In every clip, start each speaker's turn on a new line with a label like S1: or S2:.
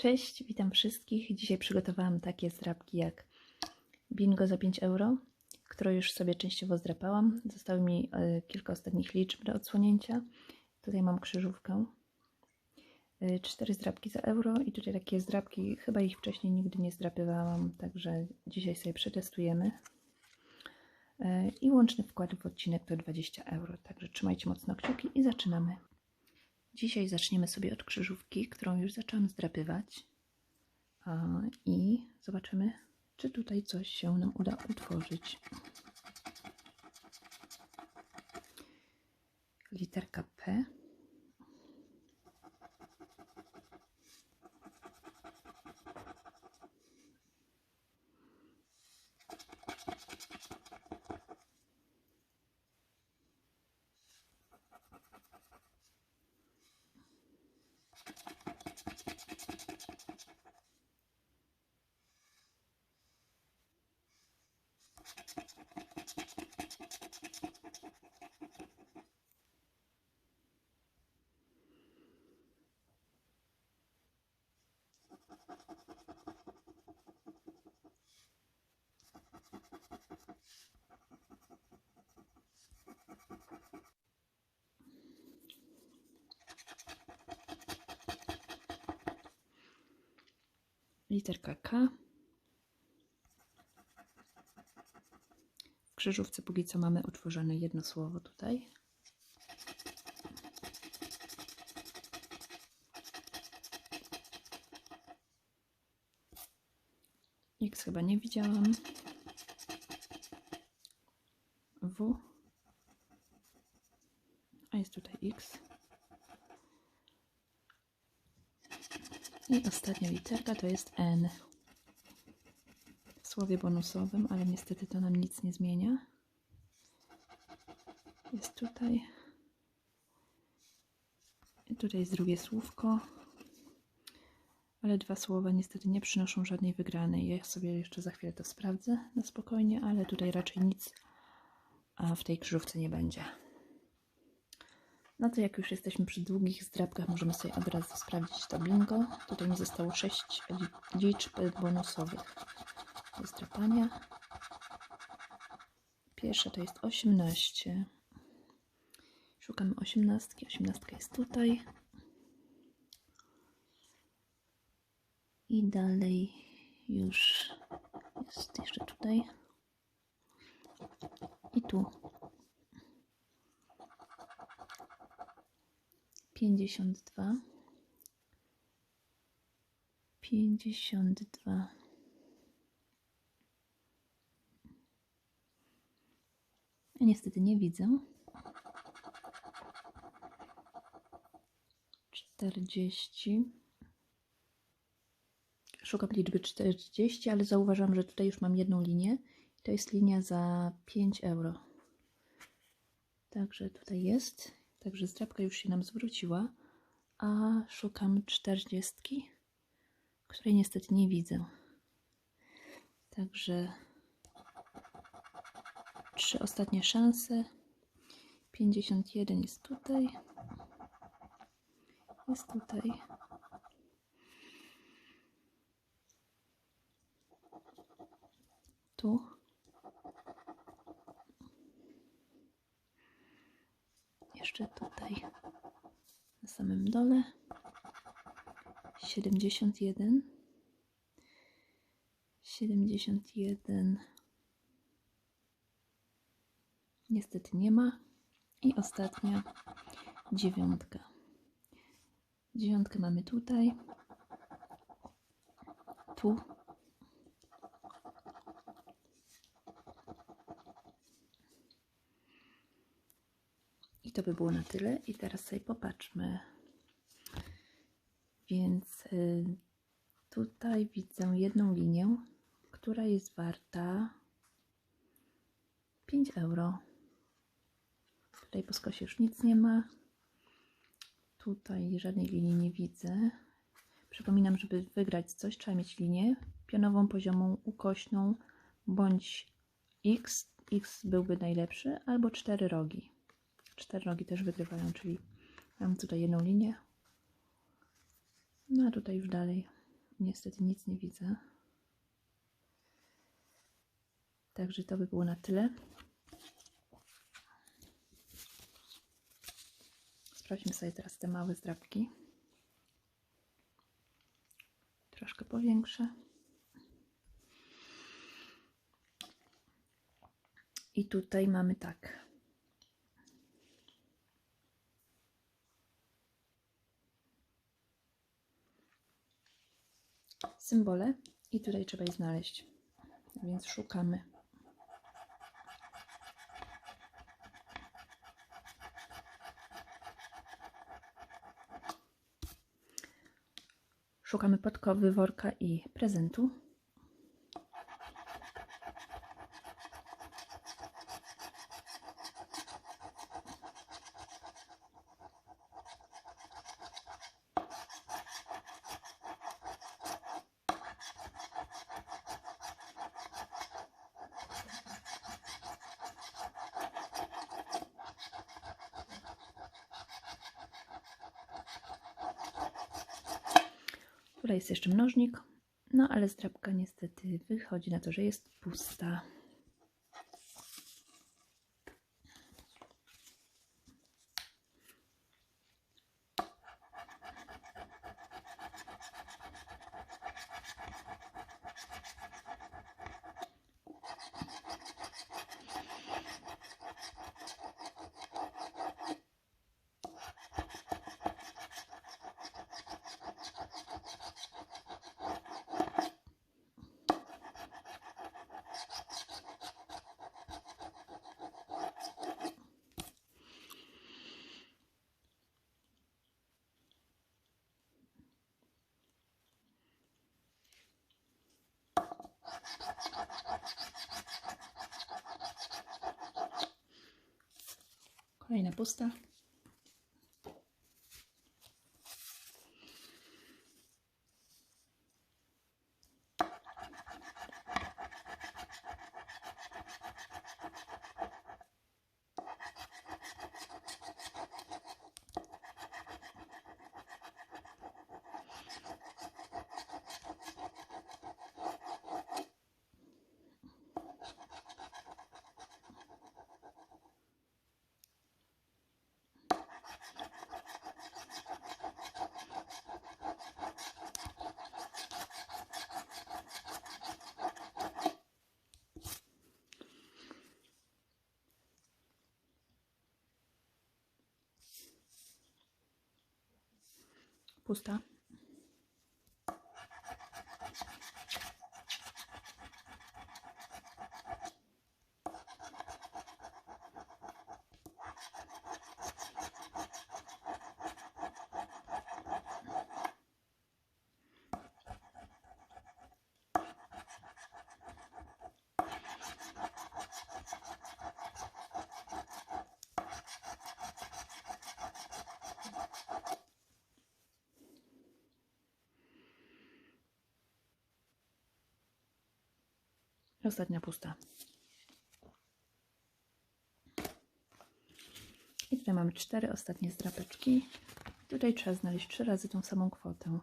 S1: Cześć, witam wszystkich. Dzisiaj przygotowałam takie zdrabki jak bingo za 5 euro, które już sobie częściowo zdrapałam. Zostały mi e, kilka ostatnich liczb do odsłonięcia. Tutaj mam krzyżówkę. E, Cztery zdrabki za euro i tutaj takie zdrabki, chyba ich wcześniej nigdy nie zdrapywałam, także dzisiaj sobie przetestujemy. E, I łączny wkład w odcinek to 20 euro, także trzymajcie mocno kciuki i zaczynamy. Dzisiaj zaczniemy sobie od krzyżówki, którą już zaczęłam zdrapywać. I zobaczymy, czy tutaj coś się nam uda utworzyć. Literka P. Literka K. W krzyżówce póki co mamy utworzone jedno słowo tutaj. X chyba nie widziałam. W. A jest tutaj X. I ostatnia literka to jest N. W słowie bonusowym, ale niestety to nam nic nie zmienia. Jest tutaj. I tutaj jest drugie słówko. Ale dwa słowa niestety nie przynoszą żadnej wygranej. Ja sobie jeszcze za chwilę to sprawdzę na spokojnie, ale tutaj raczej nic w tej krzyżówce nie będzie. No to jak już jesteśmy przy długich zdrabkach, możemy sobie od razu sprawdzić to bingo. Tutaj mi zostało 6 liczb bonusowych do zdrapania. Pierwsza to jest 18. Szukamy 18. 18 jest tutaj. I dalej już jest jeszcze tutaj. I tu. 52 52 Ja niestety nie widzę. 40 Szukam liczby 40, ale zauważam, że tutaj już mam jedną linię. To jest linia za 5 euro. Także tutaj jest. Także zdrabka już się nam zwróciła, a szukam czterdziestki, której niestety nie widzę. Także trzy ostatnie szanse. 51 jest tutaj. Jest tutaj. Tu. Jeszcze tutaj na samym dole. 71 71 niestety nie ma. I ostatnia dziewiątka. Dziewiątkę mamy tutaj. Tu I to by było na tyle. I teraz sobie popatrzmy. Więc y, tutaj widzę jedną linię, która jest warta 5 euro. Tutaj po skosie już nic nie ma. Tutaj żadnej linii nie widzę. Przypominam, żeby wygrać coś, trzeba mieć linię pionową, poziomą, ukośną bądź x. x byłby najlepszy, albo cztery rogi. Cztery rogi też wygrywają, czyli mam tutaj jedną linię. No a tutaj już dalej niestety nic nie widzę. Także to by było na tyle. Sprawdźmy sobie teraz te małe zdrabki. Troszkę powiększę. I tutaj mamy tak. Symbole i tutaj trzeba je znaleźć. Więc szukamy. Szukamy podkowy, worka i prezentu. Tutaj jest jeszcze mnożnik, no ale zdrabka niestety wychodzi na to, że jest pusta. Kolejna pusta. Pusta. I ostatnia pusta. I tutaj mamy cztery ostatnie zdrapeczki. Tutaj trzeba znaleźć trzy razy tą samą kwotę.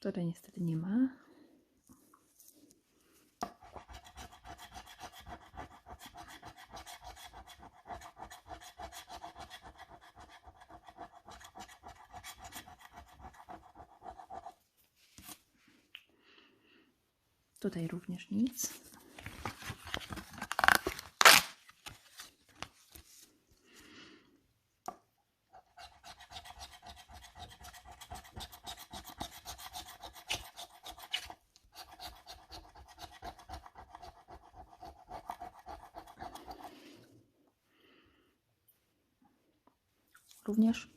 S1: Tutaj niestety nie ma. Tutaj również nic. Również.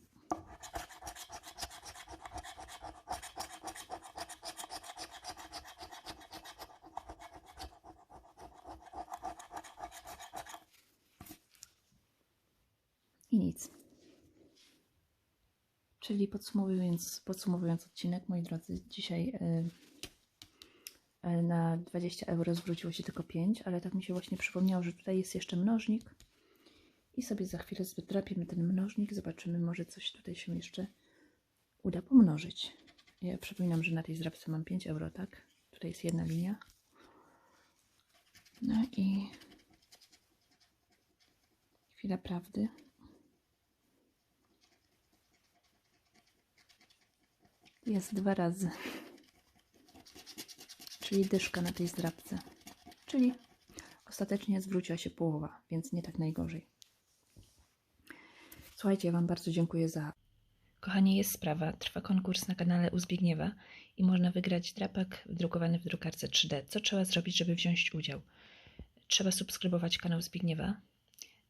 S1: I nic. Czyli podsumowując, podsumowując odcinek, moi drodzy, dzisiaj y, y, na 20 euro zwróciło się tylko 5, ale tak mi się właśnie przypomniało, że tutaj jest jeszcze mnożnik i sobie za chwilę zdrapiemy ten mnożnik, zobaczymy, może coś tutaj się jeszcze uda pomnożyć. Ja przypominam, że na tej zdrapce mam 5 euro, tak? Tutaj jest jedna linia. No i chwila prawdy. Jest dwa razy. Czyli dyszka na tej zdrapce. Czyli ostatecznie zwróciła się połowa, więc nie tak najgorzej. Słuchajcie, ja Wam bardzo dziękuję za. Kochani, jest sprawa. Trwa konkurs na kanale u Zbigniewa i można wygrać drapak drukowany w drukarce 3D. Co trzeba zrobić, żeby wziąć udział? Trzeba subskrybować kanał Zbigniewa,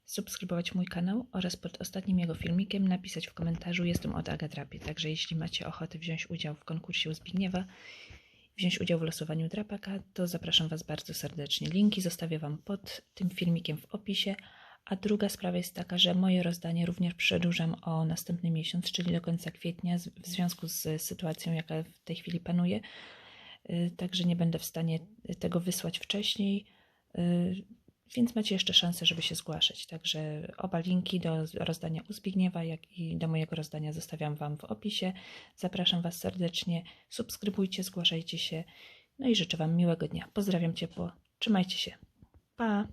S1: subskrybować mój kanał oraz pod ostatnim jego filmikiem napisać w komentarzu Jestem od Agatrapie. Także jeśli macie ochotę wziąć udział w konkursie u Zbigniewa, wziąć udział w losowaniu drapaka, to zapraszam Was bardzo serdecznie. Linki zostawię Wam pod tym filmikiem w opisie. A druga sprawa jest taka, że moje rozdanie również przedłużam o następny miesiąc, czyli do końca kwietnia, w związku z sytuacją, jaka w tej chwili panuje. Y, Także nie będę w stanie tego wysłać wcześniej, więc macie jeszcze szansę, żeby się zgłaszać. Także oba linki do rozdania u Zbigniewa, jak i do mojego rozdania zostawiam Wam w opisie. Zapraszam Was serdecznie, subskrybujcie, zgłaszajcie się. No i życzę Wam miłego dnia. Pozdrawiam ciepło, trzymajcie się. Pa!